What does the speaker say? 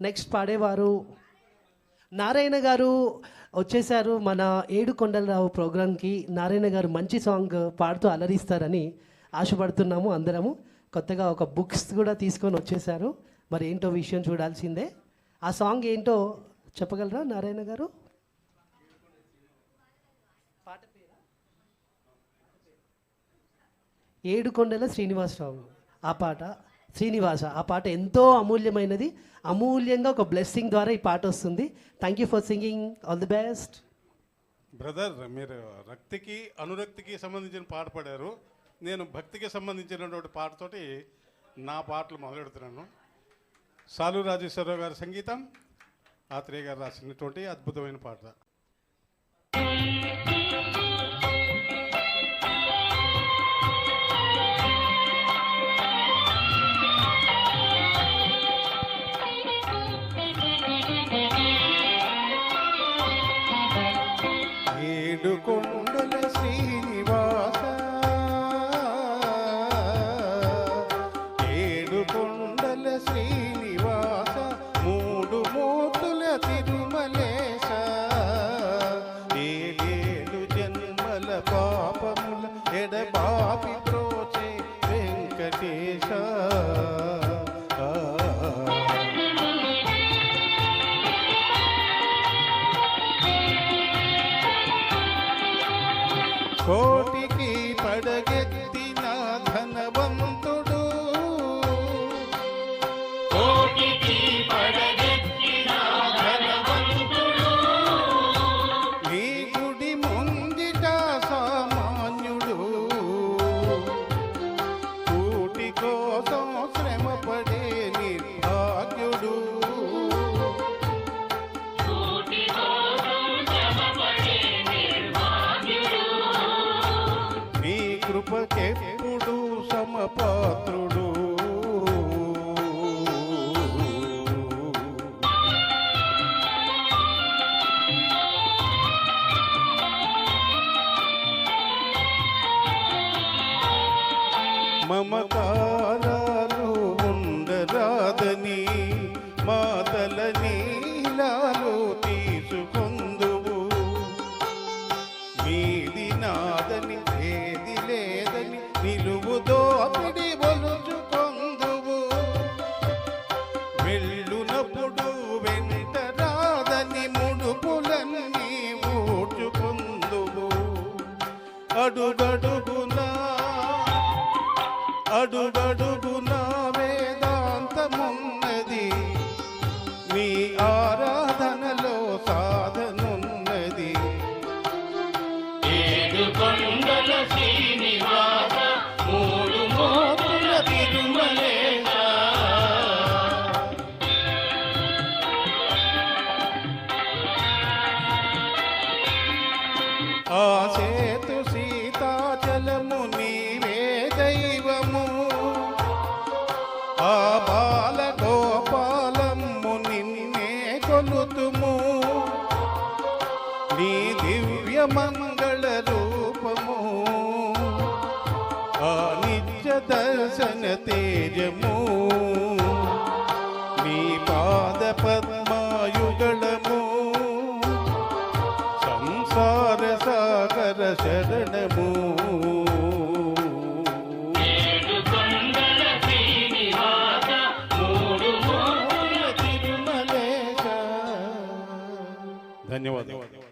Next పాడేవారు నారాయణ గారు వచ్చేసారు మన ఏడు కొండలరావు ప్రోగ్రాంకి. నారాయణ గారు మంచి సాంగ్ పాడుతూ అలరిస్తారని ఆశపడుతున్నాము అందరము. కొత్తగా ఒక బుక్స్ కూడా తీసుకొని వచ్చేసారు మరి ఏంటో విషయం చూడాల్సిందే. ఆ సాంగ్ ఏంటో చెప్పగలరా నారాయణ గారు? పాట ఏడు కొండల శ్రీనివాసరావు ఆ పాట. శ్రీనివాస ఆ పాట ఎంతో అమూల్యమైనది. అమూల్యంగా ఒక బ్లెస్సింగ్ ద్వారా ఈ పాట వస్తుంది. Thank you for singing all the best brother మీరు రక్తికి అనురక్తికి సంబంధించిన పాట పాడారు. నేను భక్తికి సంబంధించినటువంటి పాటతోటి నా పాటలు మొదలెడుతున్నాను. సాలు రాజేశ్వరరావు గారి సంగీతం ఆత్రేయ గారు రాసినటువంటి అద్భుతమైన పాట. ఏడు కొండల శ్రీనివాస. ఏడు కొండల శ్రీనివాస మూడు మోతుల తిరుమలేశ. ఏడేడు జన్మల పాపముల ఎడబాపి త్రోచే వెంకటేశ. together get కృపకెప్పుడు సమపాత్రుడు. మమకారాలు ఉండరాదని మాతల నీలాలు అడుగడుగునా అడుగడుగునా వేదాంతమున్నది. మీ ఆరాధనలో సాధనున్నది. ఏడు కొండల శ్రీనివాస మూడు మోతుల తిరుమలేశ. ఆ సేతు నీ దివ్య మంగళ రూపము. ఆ నిత్య దర్శన తేజము. నీ పాద పద్మాయుగళము. సంసార సాగర శరణము. ధన్యవాదాలు.